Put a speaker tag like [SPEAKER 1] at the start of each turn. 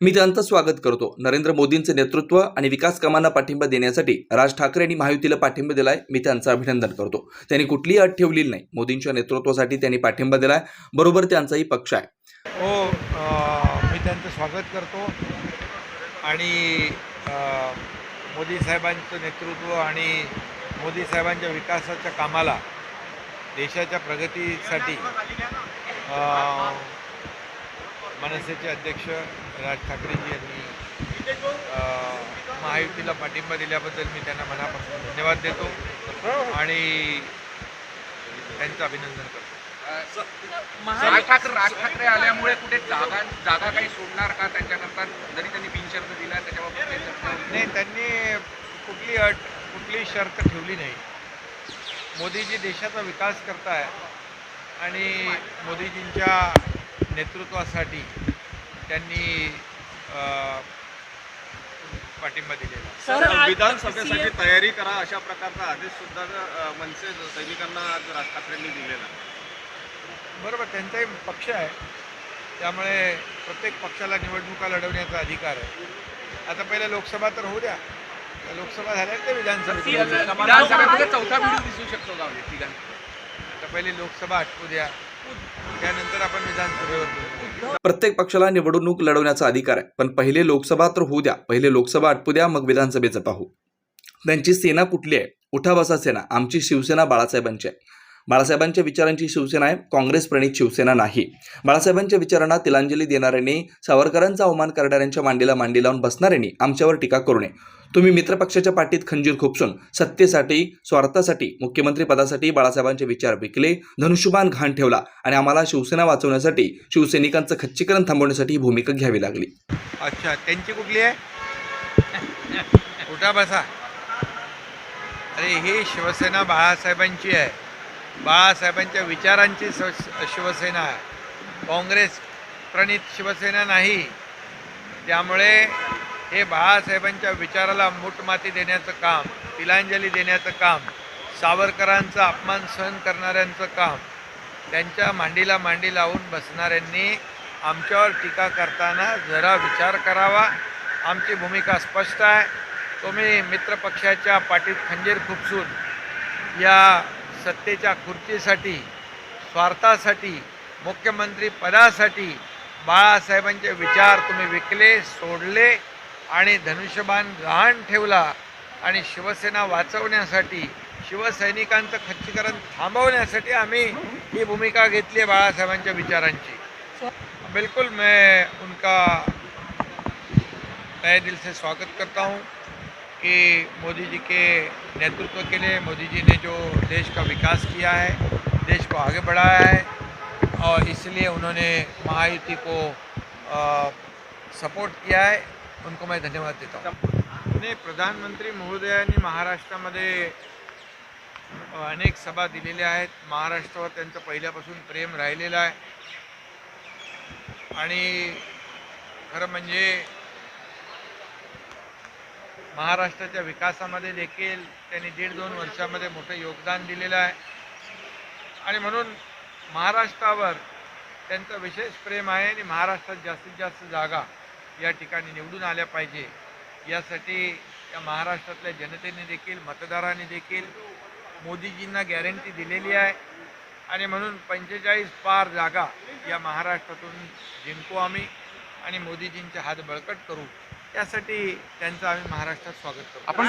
[SPEAKER 1] मी त्यांचं स्वागत करतो. नरेंद्र मोदींचे नेतृत्व आणि विकास कामांना पाठिंबा देण्यासाठी राज ठाकरे यांनी महायुतीला पाठिंबा दिलाय. मी त्यांचं अभिनंदन करतो. त्यांनी कुठलीही अट ठेवलेली नाही. मोदींच्या नेतृत्वासाठी त्यांनी पाठिंबा दिलाय. बरोबर त्यांचाही पक्ष आहे.
[SPEAKER 2] हो मी त्यांचं स्वागत करतो. आणि मोदी साहेबांचं नेतृत्व आणि मोदी साहेबांच्या विकासाच्या कामाला देशाच्या प्रगतीसाठी मनसेचे अध्यक्ष राज ठाकरेजी यांनी महायुतीला पाठिंबा दिल्याबद्दल मी त्यांना मनापासून धन्यवाद देतो आणि त्यांचं अभिनंदन करतो.
[SPEAKER 3] राज ठाकरे राज ठाकरे आल्यामुळे कुठे जागा जागा काही सोडणार का? त्यांच्याकरता जरी त्यांनी बिनशर्त दिला त्याच्याबाबत?
[SPEAKER 2] नाही त्यांनी कुठली अट कुठली शर्त ठेवली नाही. मोदीजी देशाचा विकास करताय आणि मोदीजींच्या नेतृत्वासाठी त्यांनी पाठिंबा दिलेला.
[SPEAKER 4] विधानसभेसाठी तयारी करा अशा प्रकारचा आदेश सुद्धा मनसे सैनिकांना आज राज ठाकरेंनी दिलेला.
[SPEAKER 2] बरोबर त्यांचाही पक्ष आहे. त्यामुळे प्रत्येक पक्षाला निवडणुका लढवण्याचा अधिकार आहे. आता पहिल्या लोकसभा तर होऊ द्या. लोकसभा झाल्या ते
[SPEAKER 3] विधानसभेमध्ये चौथा व्हिडिओ दिसू शकतो
[SPEAKER 2] आता पहिली लोकसभा आटपू द्या. त्यानंतर आपण विधानसभेवर
[SPEAKER 1] प्रत्येक पक्षाला निवडणूक लढवण्याचा अधिकार आहे. पण पहिले लोकसभा तर होऊ द्या. पहिले लोकसभा आटपू द्या मग विधानसभेचं पाहू. त्यांची सेना कुठली आहे? उठा बसा सेना. आमची शिवसेना बाळासाहेबांची आहे. बाळासाहेबांच्या विचारांची शिवसेना आहे काँग्रेस प्रणित शिवसेना नाही. बाळासाहेबांच्या विचारांना तिलांजली देणाऱ्यांनी सावरकरांचा अवमान करणाऱ्यांच्या मांडीला मांडी लावून बसणाऱ्यांनी आमच्यावर टीका करू नये. तुम्ही मित्रपक्षाच्या पाठीत खंजीर खुपसून सत्तेसाठी स्वार्थासाठी मुख्यमंत्री पदासाठी बाळासाहेबांचे विचार विकले धनुष्यबाण घाण ठेवला आणि आम्हाला शिवसेना वाचवण्यासाठी शिवसैनिकांचं खच्चीकरण थांबवण्यासाठी ही भूमिका घ्यावी लागली.
[SPEAKER 2] अच्छा त्यांची कुठली आहे? उठा बसा. अरे ही शिवसेना बाळासाहेबांची आहे. बाळासाहेबांच्या विचारांची स- शिवसेना आहे काँग्रेस प्रणित शिवसेना नाही. त्यामुळे हे बाळासाहेबांच्या विचाराला मूठमाती देण्याचं काम तिलांजली देण्याचं काम सावरकरांचा अपमान सहन करणाऱ्यांचं काम त्यांच्या मांडीला मांडी लावून बसणाऱ्यांनी आमच्यावर टीका करताना जरा विचार करावा. आमची भूमिका स्पष्ट आहे. तुम्ही मित्रपक्षाच्या पाठीत खंजीर खुपसून या सत्तेच्या खुर्चीसाठी स्वार्थासाठी मुख्यमंत्री पदासाठी बाळासाहेबांचे विचार तुम्ही विकले सोडले आणि धनुष्यबाण गहाण ठेवला आणि शिवसेना वाचवण्यासाठी शिवसैनिकांचं खच्चीकरण थांबवण्यासाठी आम्ही ही भूमिका घेतली आहे बाळासाहेबांच्या विचारांची. बिल्कुल मैं उनका तय दिल से स्वागत करता हूँ। कि मोदी जी के नेतृत्व के लिए मोदी जी ने जो देश का विकास किया है देश को आगे बढ़ाया है और इसलिए उन्होंने महायुति को सपोर्ट किया है उनको मैं धन्यवाद देता हूँ। नाही प्रधानमंत्री महोदयांनी महाराष्ट्रामध्ये अनेक सभा दिलेल्या आहेत. महाराष्ट्रावर त्यांचं पहिल्यापासून प्रेम राहिलेलं आहे. आणि खरं म्हणजे महाराष्ट्राच्या विकासामध्ये देखील त्यांनी दीड दोन वर्षामध्ये मोठं योगदान दिलेलं आहे. आणि म्हणून महाराष्ट्रावर त्यांचं विशेष प्रेम आहे आणि महाराष्ट्रात जास्तीत जास्त जागा या ठिकाणी निवडून आल्या पाहिजे. यासाठी या महाराष्ट्रातल्या जनतेने देखील मतदारांनी देखील मोदीजींना गॅरंटी दिलेली आहे. आणि म्हणून पंचेचाळीस पार जागा या महाराष्ट्रातून जिंकू आम्ही आणि मोदीजींचे हात बळकट करू. त्यासाठी त्यांचं आम्ही महाराष्ट्रात स्वागत करतो.
[SPEAKER 3] आपण